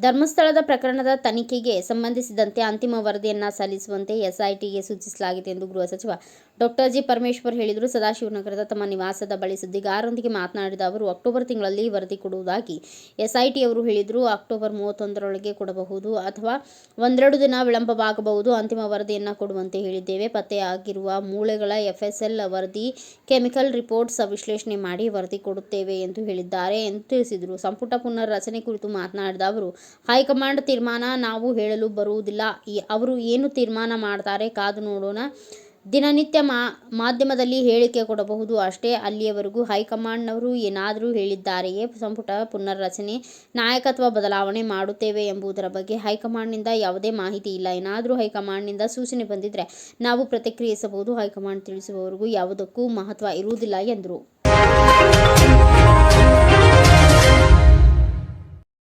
ಧರ್ಮಸ್ಥಳದ ಪ್ರಕರಣದ ತನಿಖೆಗೆ ಸಂಬಂಧಿಸಿದಂತೆ ಅಂತಿಮ ವರದಿಯನ್ನು ಸಲ್ಲಿಸುವಂತೆ ಎಸ್ಐಟಿಗೆ ಸೂಚಿಸಲಾಗಿದೆ ಎಂದು ಗೃಹ ಸಚಿವ ಡಾಕ್ಟರ್ ಜಿ ಪರಮೇಶ್ವರ್ ಹೇಳಿದರು, ಸದಾಶಿವನಗರದ ತಮ್ಮ ನಿವಾಸದ ಬಳಿ ಸುದ್ದಿಗಾರರೊಂದಿಗೆ ಮಾತನಾಡಿದ ಅವರು, ಅಕ್ಟೋಬರ್ ತಿಂಗಳಲ್ಲಿ ವರದಿ ಕೊಡುವುದಾಗಿ ಎಸ್ಐಟಿ ಅವರು ಹೇಳಿದರು. ಅಕ್ಟೋಬರ್ ಮೂವತ್ತೊಂದರೊಳಗೆ ಕೊಡಬಹುದು ಅಥವಾ ಒಂದೆರಡು ದಿನ ವಿಳಂಬವಾಗಬಹುದು. ಅಂತಿಮ ವರದಿಯನ್ನು ಕೊಡುವಂತೆ ಹೇಳಿದ್ದೇವೆ. ಪತ್ತೆಯಾಗಿರುವ ಮೂಳೆಗಳ ಎಫ್ಎಸ್ಎಲ್ ವರದಿ, ಕೆಮಿಕಲ್ ರಿಪೋರ್ಟ್ಸ್ ವಿಶ್ಲೇಷಣೆ ಮಾಡಿ ವರದಿ ಕೊಡುತ್ತೇವೆ ಎಂದು ಹೇಳಿದ್ದಾರೆ ಎಂದು ತಿಳಿಸಿದರು. ಸಂಪುಟ ಪುನರ್ ರಚನೆ ಕುರಿತು ಮಾತನಾಡಿದ ಅವರು, ಹೈಕಮಾಂಡ್ ತೀರ್ಮಾನ ನಾವು ಹೇಳಲು ಬರುವುದಿಲ್ಲ. ಅವರು ಏನು ತೀರ್ಮಾನ ಮಾಡ್ತಾರೆ ಕಾದು ನೋಡೋಣ. ದಿನನಿತ್ಯ ಮಾ, ಮಾಧ್ಯಮದಲ್ಲಿ ಹೇಳಿಕೆ ಕೊಡಬಹುದು. ಅಷ್ಟೇ ಅಲ್ಲಿಯವರೆಗೂ ಹೈಕಮಾಂಡ್ನವರು ಏನಾದರೂ ಹೇಳಿದ್ದಾರೆಯೇ ಸಂಪುಟ ಪುನರ್ರಚನೆ, ನಾಯಕತ್ವ ಬದಲಾವಣೆ ಮಾಡುತ್ತೇವೆ ಎಂಬುದರ ಬಗ್ಗೆ ಹೈಕಮಾಂಡ್ನಿಂದ ಯಾವುದೇ ಮಾಹಿತಿ ಇಲ್ಲ. ಏನಾದರೂ ಹೈಕಮಾಂಡ್ನಿಂದ ಸೂಚನೆ ಬಂದಿದ್ದರೆ ನಾವು ಪ್ರತಿಕ್ರಿಯಿಸಬಹುದು. ಹೈಕಮಾಂಡ್ ತಿಳಿಸುವವರೆಗೂ ಯಾವುದಕ್ಕೂ ಮಹತ್ವ ಇರುವುದಿಲ್ಲ ಎಂದರು.